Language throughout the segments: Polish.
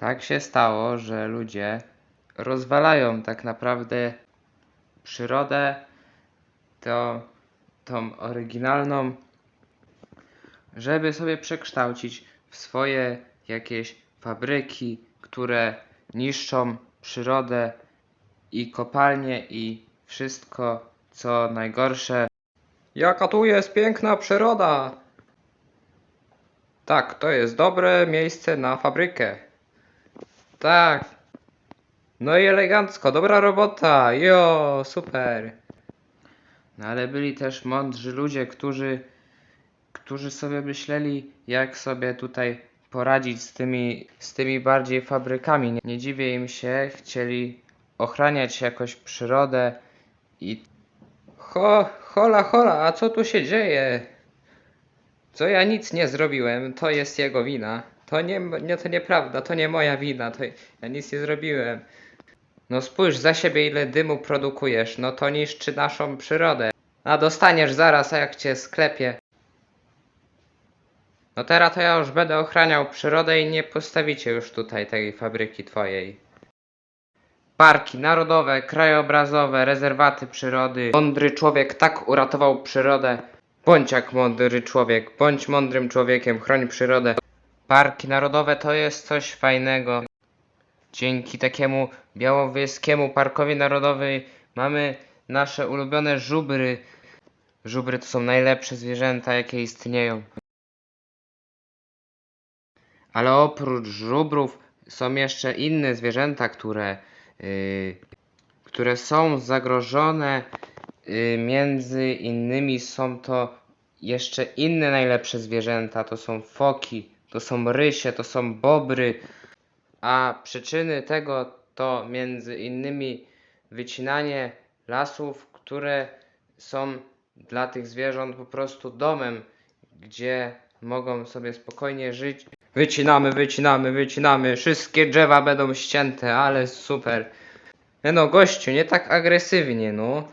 Tak się stało, że ludzie rozwalają tak naprawdę przyrodę, to, tą oryginalną, żeby sobie przekształcić w swoje jakieś fabryki, które niszczą przyrodę i kopalnie i wszystko, co najgorsze. Jaka tu jest piękna przyroda! Tak, to jest dobre miejsce na fabrykę. Tak. No i elegancko, dobra robota. Jo, super. No ale byli też mądrzy ludzie, którzy, którzy sobie myśleli, jak sobie tutaj poradzić z tymi, z tymi bardziej fabrykami. Nie, nie dziwię im się, chcieli ochraniać jakoś przyrodę i... Ho, hola, hola, a co tu się dzieje? Co ja nic nie zrobiłem, to jest jego wina. To nie, nie, to nieprawda, to nie moja wina, to ja nic nie zrobiłem. No spójrz za siebie ile dymu produkujesz, no to niszczy naszą przyrodę. A dostaniesz zaraz, a jak cię sklepie. No teraz to ja już będę ochraniał przyrodę i nie postawicie już tutaj tej fabryki twojej. Parki narodowe, krajobrazowe, rezerwaty przyrody. Mądry człowiek tak uratował przyrodę. Bądź jak mądry człowiek, bądź mądrym człowiekiem, chroń przyrodę. Parki narodowe to jest coś fajnego. Dzięki takiemu białowieskiemu parkowi narodowi mamy nasze ulubione żubry. Żubry to są najlepsze zwierzęta, jakie istnieją. Ale oprócz żubrów są jeszcze inne zwierzęta, które, yy, które są zagrożone. Yy, między innymi są to jeszcze inne najlepsze zwierzęta. To są foki, to są rysie, to są bobry. A przyczyny tego to między innymi wycinanie lasów, które są dla tych zwierząt po prostu domem, gdzie mogą sobie spokojnie żyć. Wycinamy, wycinamy, wycinamy, wszystkie drzewa będą ścięte, ale super. No, gościu, nie tak agresywnie, no.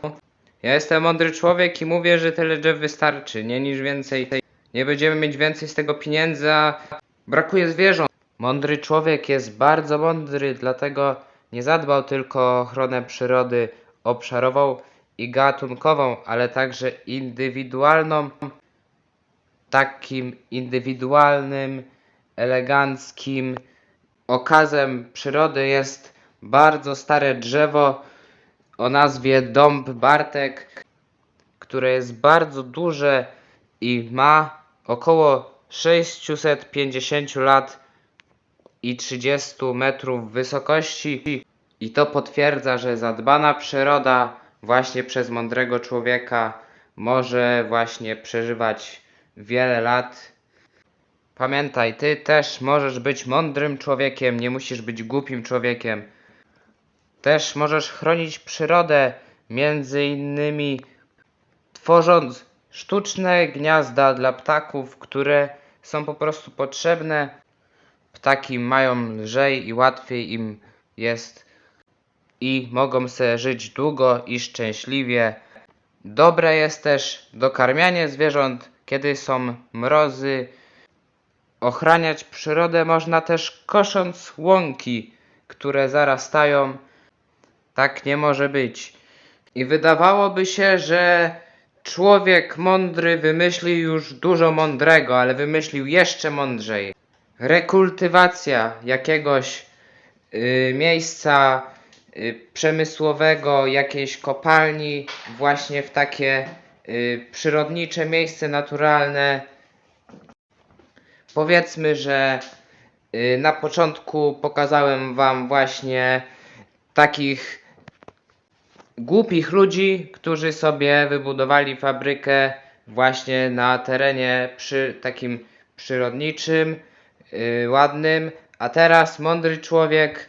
Ja jestem mądry człowiek i mówię, że tyle drzew wystarczy, nie niż więcej. Nie będziemy mieć więcej z tego pieniędzy, a brakuje zwierząt. Mądry człowiek jest bardzo mądry, dlatego nie zadbał tylko o ochronę przyrody obszarową i gatunkową, ale także indywidualną. Takim indywidualnym, eleganckim okazem przyrody jest bardzo stare drzewo o nazwie Dąb Bartek, które jest bardzo duże i ma około 650 lat i 30 metrów wysokości. I to potwierdza, że zadbana przyroda właśnie przez mądrego człowieka może właśnie przeżywać wiele lat. Pamiętaj, ty też możesz być mądrym człowiekiem, nie musisz być głupim człowiekiem. Też możesz chronić przyrodę, między innymi tworząc sztuczne gniazda dla ptaków, które są po prostu potrzebne. Ptaki mają lżej i łatwiej im jest i mogą sobie żyć długo i szczęśliwie. Dobre jest też dokarmianie zwierząt, kiedy są mrozy. Ochraniać przyrodę można też kosząc łąki, które zarastają. Tak nie może być. I wydawałoby się, że człowiek mądry wymyślił już dużo mądrego, ale wymyślił jeszcze mądrzej. Rekultywacja jakiegoś y, miejsca y, przemysłowego, jakiejś kopalni, właśnie w takie y, przyrodnicze miejsce naturalne. Powiedzmy, że y, na początku pokazałem Wam właśnie takich głupich ludzi, którzy sobie wybudowali fabrykę właśnie na terenie przy takim przyrodniczym, yy, ładnym, a teraz mądry człowiek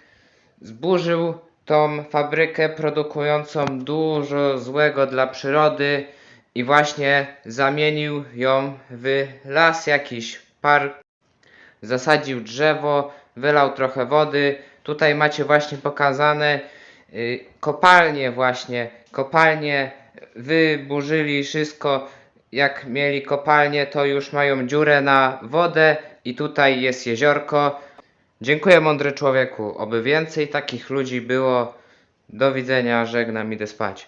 zburzył tą fabrykę produkującą dużo złego dla przyrody i właśnie zamienił ją w las jakiś park zasadził drzewo, wylał trochę wody. Tutaj macie właśnie pokazane kopalnie właśnie, kopalnie wyburzyli wszystko. Jak mieli kopalnie, to już mają dziurę na wodę i tutaj jest jeziorko. Dziękuję, mądry człowieku. Oby więcej takich ludzi było. Do widzenia, żegnam, idę spać.